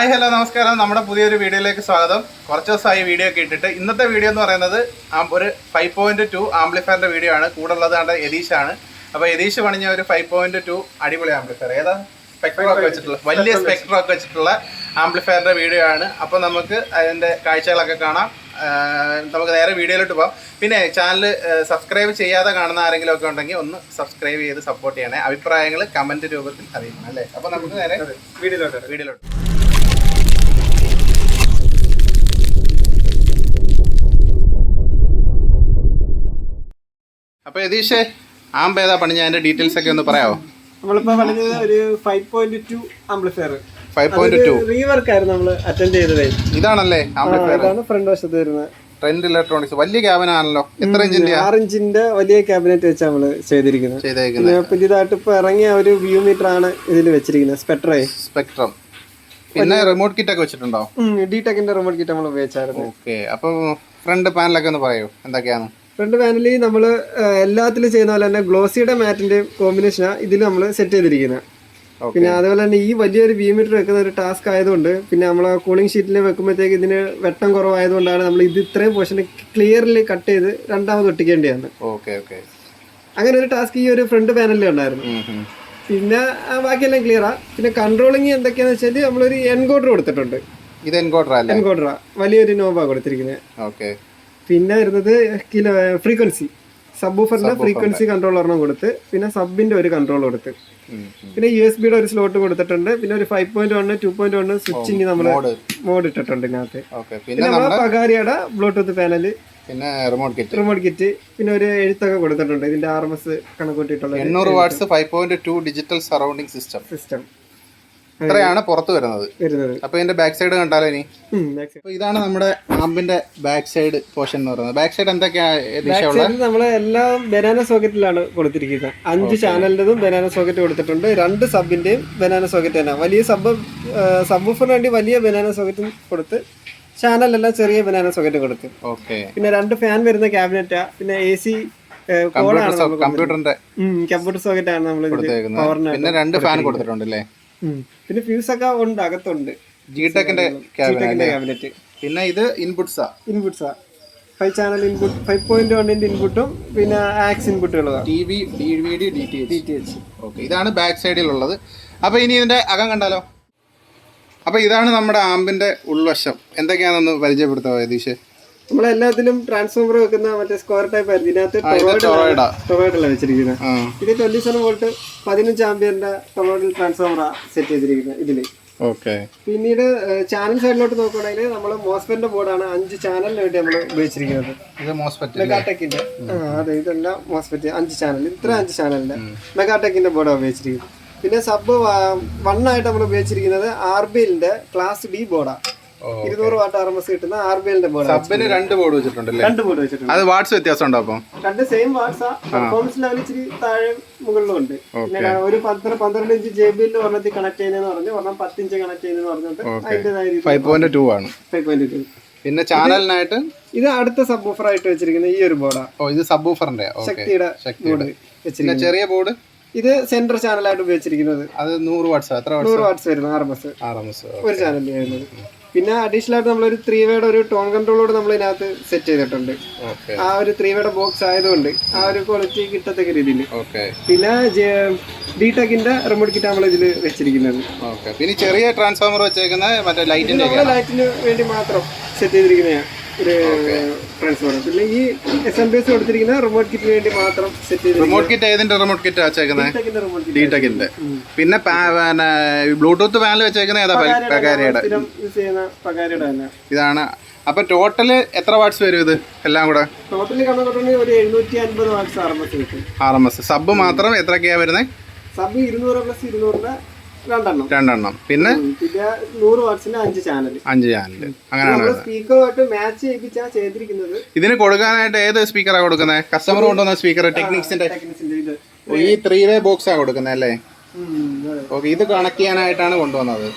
Hi hello നമസ്കാരം. നമ്മുടെ പുതിയൊരു വീഡിയോയിലേക്ക് സ്വാഗതം. കുറച്ച് ദിവസമായി വീഡിയോ ഒക്കെ ഇട്ടിട്ട്. ഇന്നത്തെ വീഡിയോ എന്ന് പറയുന്നത് ആ ഒരു ഫൈവ് പോയിന്റ് ടു ആംപ്ലിഫയറിന്റെ വീഡിയോ ആണ്. കൂടെ ഉള്ളത് കണ്ട യതീഷ് ആണ്. അപ്പോൾ യതീഷ് പണിഞ്ഞ ഒരു ഫൈവ് പോയിന്റ് ടു അടിപൊളി ആംപ്ലിഫയർ ഏതാ? സ്പെക്ട്രോ ഒക്കെ വെച്ചിട്ടുള്ള വലിയ സ്പെക്ട്രോ ഒക്കെ വെച്ചിട്ടുള്ള ആംപ്ലിഫയറിന്റെ വീഡിയോ ആണ്. അപ്പോൾ നമുക്ക് അതിന്റെ കാഴ്ചകളൊക്കെ കാണാം. നമുക്ക് നേരെ വീഡിയോയിലോട്ട് പോകാം പിന്നെ ചാനൽ സബ്സ്ക്രൈബ് ചെയ്യാതെ കാണുന്ന ആരെങ്കിലും ഒക്കെ ഉണ്ടെങ്കിൽ ഒന്ന് സബ്സ്ക്രൈബ് ചെയ്ത് സപ്പോർട്ട് ചെയ്യണേ. അഭിപ്രായങ്ങൾ കമന്റ് രൂപത്തിൽ അറിയണം അല്ലേ? അപ്പോൾ നമുക്ക് നേരെ വീഡിയോയിലോട്ട് വീഡിയോയിലോട്ട് അപ്പൊ യതീഷേ ആമ്പ് ഏതാ പണിഞ്ഞ? അതിന്റെ ഡീറ്റെയിൽസ് ഒക്കെ ഒന്ന് പറയാമോ നമ്മളിപ്പോൾ പറഞ്ഞത് ഒരു five point two amplifier five point two rework ആയിരുന്നു നമ്മൾ അറ്റൻഡ് ചെയ്തത്. ഇതാണല്ലേ ആംപ്ലിഫയർ ഇതാണ് ഫ്രണ്ട് വശത്ത് വരുന്നത്. ട്രെൻഡ് ഇലക്ട്രോണിക്സ് വലിയ ക്യാബിനാണല്ലോ എത്ര ഇഞ്ചിന്റെ ആറ് ഇഞ്ചിന്റെ വലിയ ക്യാബിനറ്റ് വെച്ച് നമ്മൾ ചെയ്തിരിക്കുന്നത്. ചെയ്തേക്കുന്നത്. പുതിയതായിട്ട് ഇപ്പൊ ഇറങ്ങിയ ഒരു വ്യൂ മീറ്റർ ആണ് ഇതിൽ വെച്ചിരിക്കുന്നത് സ്പെക്ട്രേ സ്പെക്ട്രം പിന്നെ റിമോട്ട് കിറ്റ് ഒക്കെ വെച്ചിട്ടുണ്ടോ? ഡി ടെക്കിന്റെ റിമോട്ട് കിറ്റ് നമ്മൾ ഉപയോഗിച്ചായിരുന്നു. ഓക്കെ അപ്പൊ ഫ്രണ്ട് പാനലൊക്കെ ഒന്ന് പറയൂ. എന്തൊക്കെയാണ്? ഫ്രണ്ട് പാനലിൽ നമ്മൾ എല്ലാത്തിലും ചെയ്യുന്ന പോലെ തന്നെ ഗ്ലോസിയുടെ മാറ്റിന്റെ കോമ്പിനേഷനാണ് ഇതിൽ നമ്മൾ സെറ്റ് ചെയ്തിരിക്കുന്നത് പിന്നെ അതുപോലെ തന്നെ ഈ വലിയൊരു വീമീറ്റർ മീറ്റർ വെക്കുന്ന ഒരു ടാസ്ക് ആയതുകൊണ്ട് പിന്നെ നമ്മൾ കൂളിംഗ് ഷീറ്റിൽ വെക്കുമ്പോഴത്തേക്ക് ഇതിന് വെട്ടം കുറവായതുകൊണ്ടാണ് നമ്മൾ ഇത് ഇത്രയും പോർഷൻ ക്ലിയർലി കട്ട് ചെയ്ത് രണ്ടാമത് ഒട്ടിക്കേണ്ടിയാണ് ഓക്കെ ഓക്കെ അങ്ങനെ ഒരു ടാസ്ക് ഈ ഒരു ഫ്രണ്ട് പാനലിൽ ഉണ്ടായിരുന്നു. പിന്നെ ബാക്കിയെല്ലാം ക്ലിയറാ പിന്നെ കൺട്രോളിങ് എന്തൊക്കെയാന്ന് വെച്ചാൽ നമ്മളൊരു എൻകോഡർ കൊടുത്തിട്ടുണ്ട്. ഇത് എൻകോഡർ എൻകോഡറാ വലിയൊരു നോബാ കൊടുത്തിരിക്കുന്നത് ഓക്കെ പിന്നെ വരുന്നത് കിലോ ഫ്രീക്വൻസി സബ് ഓഫറിന്റെ ഫ്രീക്വൻസി കൺട്രോൾ ഒരെണ്ണം കൊടുത്ത് പിന്നെ സബിന്റെ ഒരു കൺട്രോൾ കൊടുത്ത്. പിന്നെ യു എസ് ബിയുടെ ഒരു സ്ലോട്ട് കൊടുത്തിട്ടുണ്ട് പിന്നെ ഒരു five point one two point one switching നമ്മൾ മോഡ് ഇട്ടിട്ടുണ്ട് ഇതിനകത്ത്. പിന്നെ നമ്മളെ പകാരിയുടെ ബ്ലൂടൂത്ത് പാനൽ പിന്നെ റിമോട്ട് കിറ്റ് റിമോട്ട് കിറ്റ് പിന്നെ ഒരു എഴുത്തൊക്കെ കൊടുത്തിട്ടുണ്ട് ഇതിന്റെ ആർ എം എസ് കണക്കൂട്ടിയിട്ടുള്ള എണ്ണൂറ് watts five point two digital surrounding system system ഇത്രയാണ് പുറത്ത് വരുന്നത്. വരുന്നത്. അപ്പൊ ഇതിന്റെ ബാക്ക് സൈഡ് കണ്ടാലോ ഇനി? അപ്പൊ ഇതാണ് നമ്മുടെ ആമ്പിന്റെ ബാക്ക് സൈഡ് പോർഷൻ എന്ന് പറയുന്നത്. ബാക്ക് സൈഡ് എന്തൊക്കെയാണ് നമ്മളെ എല്ലാം ബനാന സോക്കറ്റിലാണ് കൊടുത്തിരിക്കുന്നത്. അഞ്ച് ചാനലിന്റെതും ബനാന സോക്കറ്റ് കൊടുത്തിട്ടുണ്ട്. രണ്ട് സബിന്റെയും ബനാന സോക്കറ്റ് തന്നെ. വലിയ സബ് സബ്ബൂഫറിന് വേണ്ടി വലിയ ബനാന സോക്കറ്റും കൊടുത്ത് ചാനലെല്ലാം ചെറിയ ബനാന സോക്കറ്റ് കൊടുത്തു. ഓക്കെ പിന്നെ രണ്ട് ഫാൻ വരുന്ന ക്യാബിനറ്റാ പിന്നെ എ സി കമ്പ്യൂട്ടറിന്റെ കമ്പ്യൂട്ടർ സോക്കറ്റ് ആണ് നമ്മൾ പിന്നെ രണ്ട് ഫാൻ കൊടുത്തിട്ടുണ്ട് അല്ലേ പിന്നെ ഫ്യൂസ് ഒക്കെ ഉണ്ട് അകത്തുണ്ട്. ജി ടെക്കിന്റെ ക്യാബിൻ ക്യാബിനറ്റ് പിന്നെ ഇത് ഇൻപുട്സാ ഇൻപുട്സാ five channel input five point വണ്ണിന്റെ ഇൻപുട്ടും പിന്നെ aux ഇൻപുട്ടുകളാണ് T V D V D D T D T H okay ഇതാണ് ബാക്ക് സൈഡിലുള്ളത് അപ്പൊ ഇനി ഇതിന്റെ അകം കണ്ടാലോ? അപ്പൊ ഇതാണ് നമ്മുടെ ആമ്പിന്റെ ഉൾവശം. എന്തൊക്കെയാണെന്ന് പരിചയപ്പെടുത്താമോ യതീഷ് നമ്മളെല്ലാത്തിലും ട്രാൻസ്ഫോമർ വെക്കുന്ന മറ്റേ സ്ക്വയർ ടൈപ്പ് ആയിരുന്നു. ഇതിനകത്ത് ടൊമാറ്റോ ടൊറോയിഡല്ല വെച്ചിരിക്കുന്നത്. ഇത് ട്വന്റി സെവൻ വോൾട്ട് പതിനഞ്ച് ആംബിയറിന്റെ ടൊമാറ്റോ ട്രാൻസ്ഫോമറാ സെറ്റ് ചെയ്തിരിക്കുന്നത് ഇതിൽ. ഓക്കെ. പിന്നീട് ചാനൽ സൈഡിലോട്ട് നോക്കുകയാണെങ്കിൽ നമ്മൾ മോസ്ഫെന്റെ ബോർഡാണ് അഞ്ച് ചാനലിന് വേണ്ടി നമ്മൾ ഉപയോഗിച്ചിരിക്കുന്നത്. മെഗാടെക്കിന്റെ അതെ ഇതെല്ലാം മോസ്ഫെറ്റ്. അഞ്ച് ചാനൽ ഇത്ര അഞ്ച് ചാനലിന്റെ മെഗാടെക്കിന്റെ ബോർഡാണ് ഉപയോഗിച്ചിരിക്കുന്നത്. പിന്നെ സബ് വൺ ആയിട്ട് നമ്മൾ ഉപയോഗിച്ചിരിക്കുന്നത് ആർ ബി എല്ലിന്റെ ക്ലാസ് ഡി ബോർഡാണ് ഇരുന്നൂറ് വാട്ട് ആർ എം എസ് കിട്ടുന്ന ആർ ബി എല്ലിന്റെ ബോർഡ് സബിന് രണ്ട് ബോർഡ് വെച്ചിട്ടുണ്ടല്ലേ? രണ്ട് ബോർഡ് വെച്ചിട്ടുണ്ട്. അത് വാട്ട്സ് വ്യത്യാസം ഉണ്ടോ അപ്പം? രണ്ട് സെയിം വാട്ട്സ് പെർഫോമൻസ് ലെവൽ ഇച്ചിരി താഴെ മുകളിലും ഉണ്ട് പിന്നെ ഒരു പന്ത്രണ്ട് പന്ത്രണ്ട് ഇഞ്ച് ജെ ബി എല്ലിൽ ഒരെണ്ണത്തിൽ കണക്ട് ചെയ്യുന്നതെന്ന് പറഞ്ഞു ഒരെണ്ണം പത്ത് ഇഞ്ച് കണക്ട് ചെയ്യുന്നതെന്ന് പറഞ്ഞിട്ട് അതിന്റെതായ രീതി ഫൈവ് പോയിന്റ് ടു ആണ്. ഫൈവ് പോയിന്റ് ടു പിന്നെ ചാനലിനായിട്ട് ഇത് അടുത്ത സബ് ഓഫർ ആയിട്ട് വെച്ചിരിക്കുന്ന ഈ ഒരു ബോർഡാണ് ഓ ഇത് സബ് ഊഫറിന്റെ ഓക്കെ ശക്തിയുടെ. ബോർഡ് വെച്ചിരിക്കുന്ന ചെറിയ ബോർഡ് ഇത് സെൻട്രൽ ചാനലായിട്ട് ഉപയോഗിച്ചിരിക്കുന്നത്. അത് നൂറ് വാട്ട്സ് എത്ര വാട്ട്സ് നൂറ് വാട്ട്സ് വരുന്നത് R M S R M S ഒരു ചാനലിൽ വരുന്നത്. പിന്നെ അഡീഷണൽ ആയിട്ട് നമ്മളൊരു ത്രീ വേയുടെ ഒരു ടോൺ കൺട്രോളോട് നമ്മൾ ഇതിനകത്ത് സെറ്റ് ചെയ്തിട്ടുണ്ട്. ആ ഒരു ത്രീ വേയുടെ ബോക്സ് ആയതുകൊണ്ട് ആ ഒരു ക്വാളിറ്റി കിട്ടത്തക്ക രീതിയിൽ ഓക്കെ പിന്നെ ഡി ടെക്കിന്റെ റിമോട്ട് കിറ്റ് നമ്മൾ ഇതിൽ വെച്ചിരിക്കുന്നത്. ഓക്കെ പിന്നെ ചെറിയ ട്രാൻസ്ഫോമർ വെച്ചേക്കുന്ന മറ്റേ ലൈറ്റിന്റെ ലൈറ്റിന് വേണ്ടി മാത്രം സെറ്റ് ചെയ്തിരിക്കുന്ന ഒരു പിന്നെ ഈ എസ് എം ബി എസ് കൊടുത്തിരിക്കുന്ന റിമോട്ട് കിറ്റിന് വേണ്ടി മാത്രം സെറ്റ് റിമോട്ട് കിറ്റ് ഏതിന്റെ റിമോട്ട് കിറ്റ് വെച്ചേക്കുന്നത് പിന്നെ ബ്ലൂടൂത്ത് പാനൽ വെച്ചേക്കുന്ന ഏതാ? പകാരയുടെ യൂസ് ചെയ്യുന്ന പകാരിയുടെ തന്നെ. ഇതാണ്. അപ്പൊ ടോട്ടൽ എത്ര വാട്ട്സ് വരും ഇത്? എല്ലാം കൂടെ? ടോട്ടലി കണക്കുണ്ടെങ്കിൽ ഒരു എഴുന്നൂറ്റി അൻപത് വാട്ട്സ് ആർ എം എസ് കിട്ടും. ആർ എം എസ് സബ് മാത്രം എത്രയൊക്കെയാ വരുന്നത് സബ് ഇരുന്നൂറ് പ്ലസ് ഇരുന്നൂറിന്റെ രണ്ടെണ്ണം. രണ്ടെണ്ണം. പിന്നെ. പിന്നെ നൂറ് അഞ്ച് ചാനൽ അഞ്ച് ചാനൽ അങ്ങനെയാണ് സ്പീക്കറുമായിട്ട് മാച്ച് ചെയ്യിപ്പിച്ചാ ചെയ്തിരിക്കുന്നത്. ഇതിന് കൊടുക്കാനായിട്ട് ഏത് സ്പീക്കറാണ് കൊടുക്കുന്നത് കസ്റ്റമർ കൊണ്ടുവന്ന സ്പീക്കർ ടെക്നിക്സിന്റെ ഈ ത്രീ വേ ബോക്സാണ് കൊടുക്കുന്നത് അല്ലേ? ഓക്കെ ഇത് കണക്ട് ചെയ്യാനായിട്ടാണ് കൊണ്ടുവന്നത്.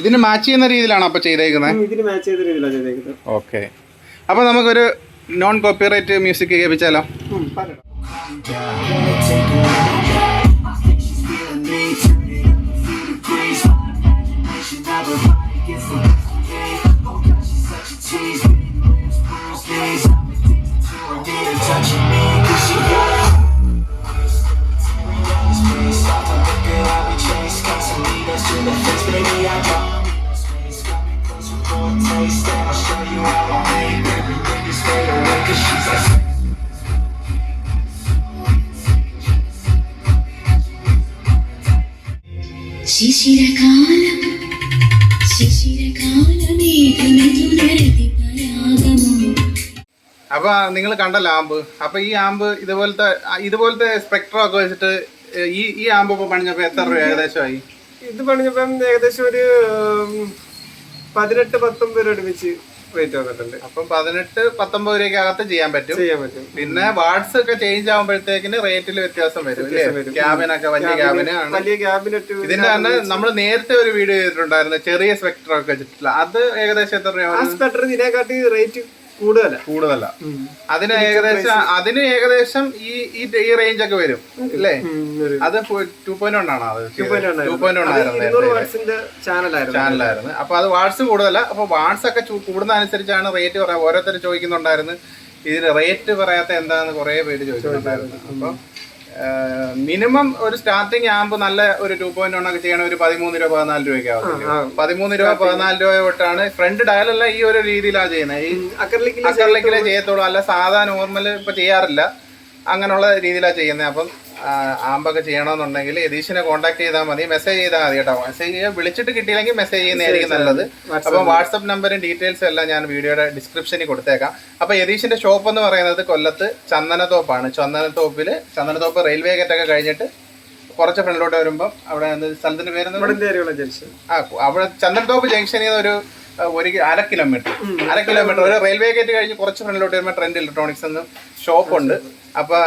ഇതിന് മാച്ച് ചെയ്യുന്ന രീതിയിലാണ് അപ്പൊ ചെയ്തേക്കുന്നത് ഇതിന് മാച്ച് ചെയ്ത രീതിയിലാണ് ചെയ്തേക്കുന്നത്. ഓക്കെ. അപ്പൊ നമുക്കൊരു നോൺ കോപ്പിറൈറ്റ് മ്യൂസിക് കേൾപ്പിച്ചാലോ? ഉം, അപ്പൊ അപ്പോൾ നിങ്ങൾ കണ്ടല്ലോ ആമ്പ്. അപ്പോൾ ഈ ആമ്പ് ഇതുപോലത്തെ ഇതുപോലത്തെ സ്പെക്ട്ര ഒക്കെ വെച്ചിട്ട് ഈ ഈ ആമ്പ് ഇപ്പൊ പണിഞ്ഞപ്പോൾ എത്ര രൂപ ഏകദേശമായി ഇത് പണിഞ്ഞപ്പം ഏകദേശം ഒരു പതിനെട്ട് പത്തൊമ്പത് അടുപ്പിച്ച് റേറ്റ് വന്നിട്ടുണ്ട്. അപ്പം പതിനെട്ട് പത്തൊമ്പത് രൂപയ്ക്കകത്ത് ചെയ്യാൻ പറ്റും. ചെയ്യാൻ പറ്റും. പിന്നെ വാട്സ് ഒക്കെ ചേഞ്ച് ആകുമ്പോഴത്തേക്കിന് റേറ്റിൽ വ്യത്യാസം വരും ക്യാബിനൊക്കെ വലിയ ക്യാബിന് ആണ്. വലിയ ക്യാബിനറ്റ് ഇതിന്റെ തന്നെ നമ്മൾ നേരത്തെ ഒരു വീഡിയോ ചെയ്തിട്ടുണ്ടായിരുന്നു ചെറിയ സ്പെക്ടർ ഒക്കെ വെച്ചിട്ടില്ല അത് ഏകദേശം എത്ര രൂപ സ്പെക്ടർ ഇതിനെക്കാട്ടി റേറ്റ് കൂടുതലാണ് കൂടുതല. അതിന് ഏകദേശം അതിന് ഏകദേശം ഈ ഈ ഈ റേഞ്ച് ഒക്കെ വരും അല്ലേ? അത് ടു പോയിന്റ് വൺ ആണോ അത്? ടു പോയിന്റ് വൺ ചാനലായിരുന്നു അപ്പൊ അത് വാട്സ് കൂടുതല. അപ്പൊ വാട്സ് ഒക്കെ കൂടുന്ന അനുസരിച്ചാണ് റേറ്റ് പറയാ. ഓരോരുത്തർ ചോദിക്കുന്നുണ്ടായിരുന്നു. ഇതിന് റേറ്റ് പറയാത്ത എന്താന്ന് കുറെ പേര് ചോദിച്ചിട്ടുണ്ടായിരുന്നു അപ്പൊ മിനിമം ഒരു സ്റ്റാർട്ടിങ് ആകുമ്പോ നല്ല ഒരു ടു പോയിന്റ് വൺ ഒക്കെ ചെയ്യണ ഒരു പതിമൂന്ന് രൂപ പതിനാല് രൂപയ്ക്ക് ആവും. പതിമൂന്ന് രൂപ പതിനാല് രൂപ തൊട്ടാണ് ഫ്രണ്ട് ഡയലല്ല ഈ ഒരു രീതിയിലാണ് ചെയ്യുന്നത് ഈ അക്കറിലേക്ക് അക്കറിലേക്കിലേ ചെയ്യത്തുള്ളൂ. അല്ല സാധാ നോർമൽ ഇപ്പൊ ചെയ്യാറില്ല. അങ്ങനെയുള്ള രീതിയിലാണ് ചെയ്യുന്നത് അപ്പം ആമ്പൊക്കെ ചെയ്യണമെന്നുണ്ടെങ്കിൽ യതീഷിനെ കോൺടാക്ട് ചെയ്താൽ മതി. മെസ്സേജ് ചെയ്താൽ മതി കേട്ടോ. മെസ്സേജ് ചെയ്യുക വിളിച്ചിട്ട് കിട്ടിയില്ലെങ്കിൽ മെസ്സേജ് ചെയ്യുന്നതായിരിക്കും നല്ലത്. അപ്പം വാട്സപ്പ് നമ്പറും ഡീറ്റെയിൽസും എല്ലാം ഞാൻ വീഡിയോയുടെ ഡിസ്ക്രിപ്ഷനിൽ കൊടുത്തേക്കാം. അപ്പം യതീഷിന്റെ ഷോപ്പ് എന്ന് പറയുന്നത് കൊല്ലത്ത് ചന്ദനത്തോപ്പാണ്. ചന്ദനത്തോപ്പിൽ ചന്ദനത്തോപ്പ് റെയിൽവേ ഗേറ്റൊക്കെ കഴിഞ്ഞിട്ട് കുറച്ച് ഫ്രണ്ടിലോട്ട് വരുമ്പം അവിടെ സ്ഥലത്തിന്റെ പേര് ആ അവിടെ ചന്ദനത്തോപ്പ് ജംഗ്ഷനിൽ നിന്ന് ഒരു ഒരു അര കിലോമീറ്റർ. അര കിലോമീറ്റർ. ഒരു റെയിൽവേ ഗേറ്റ് കഴിഞ്ഞ് കുറച്ച് ഫ്രണ്ടിലോട്ട് വരുമ്പോൾ ട്രെൻഡ് ഇലക്ട്രോണിക്സ് എന്ന് ഷോപ്പുണ്ട് അപ്പോൾ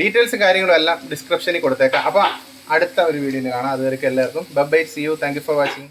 ഡീറ്റെയിൽസ് കാര്യങ്ങളും എല്ലാം ഡിസ്ക്രിപ്ഷനിൽ കൊടുത്തേക്കാം. അപ്പോൾ അടുത്ത ഒരു വീഡിയോയിൽ കാണാം. അതുവരെ എല്ലാവർക്കും. Bye see you thank you for watching